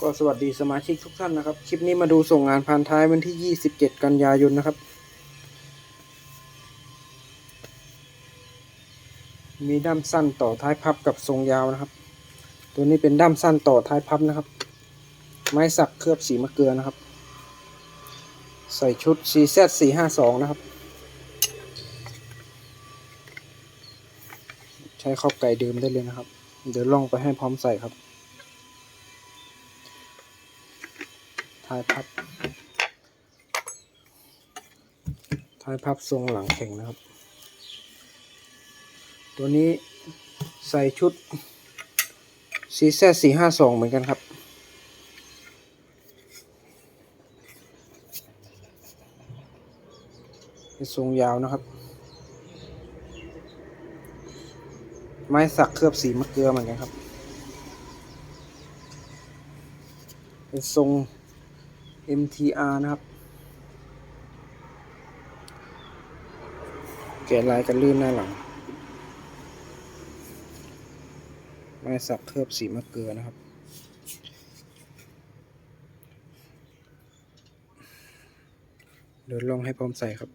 ก็สวัสดีสมาชิกทุกท่านนะครับ คลิปนี้มาดูส่งงานพานท้ายวันที่ 27 กันยายนนะครับ มีด้ามสั้นต่อท้ายพับกับทรงยาวนะครับ ตัวนี้เป็นด้ามสั้นต่อท้ายพับนะครับ ไม้สักเคลือบสีมะเกลือนะครับ ใส่ชุด CZ 452 นะครับ ใช้ขอบไก่เดิมได้เลยนะครับ เดี๋ยวล่องไปให้พร้อมใส่ครับ ท้ายพับ ท้ายพับทรงหลังแข็งนะครับ ตัวนี้ใส่ชุด CZ 452เหมือนกันครับเป็นทรงยาวนะครับ ไม้สักเคลือบสีมะเกลือเหมือนกันครับ เป็นทรง MTR นะครับ แกะลายกันลื่นหน้าหลังไม้สักเคลือบสีมะเกลือนะครับ เดินลองให้พร้อมใส่ครับ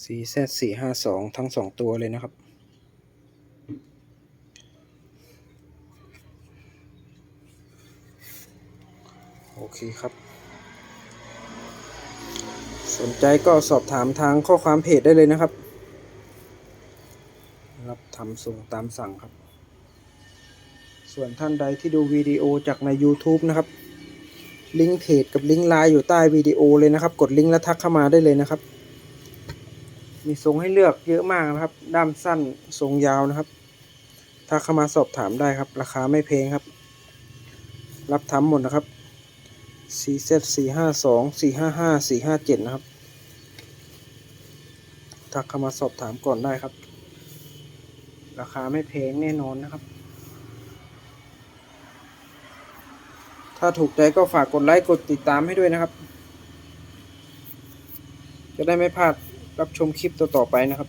CZ 452 ทั้งสองตัวเลยนะครับ โอเคครับ สนใจก็สอบถามทางข้อความเพจได้เลยนะครับ รับทำส่งตามสั่งครับ ส่วนท่านใดที่ดูวิดีโอจากใน YouTube นะครับลิงก์เพจกับลิงก์ไลน์อยู่ใต้วิดีโอเลยนะครับ กดลิงก์แล้วทักเข้ามาได้เลยนะครับ มีทรงให้เลือกเยอะมากนะครับ ด้ามสั้นทรงยาวนะครับทักเข้ามาสอบถามได้ครับ ราคาไม่แพงครับ รับทำหมดนะครับ CZ สี่ห้าสองสี่ห้าห้าสี่ห้าเจ็ดนะครับ ทักเข้ามาสอบถามก่อนได้ครับ ราคาไม่แพงแน่นอนนะครับ ถ้าถูกใจก็ฝากกดไลค์กดติดตามให้ด้วยนะครับ จะได้ไม่พลาดรับชมคลิปต่อๆไปนะครับ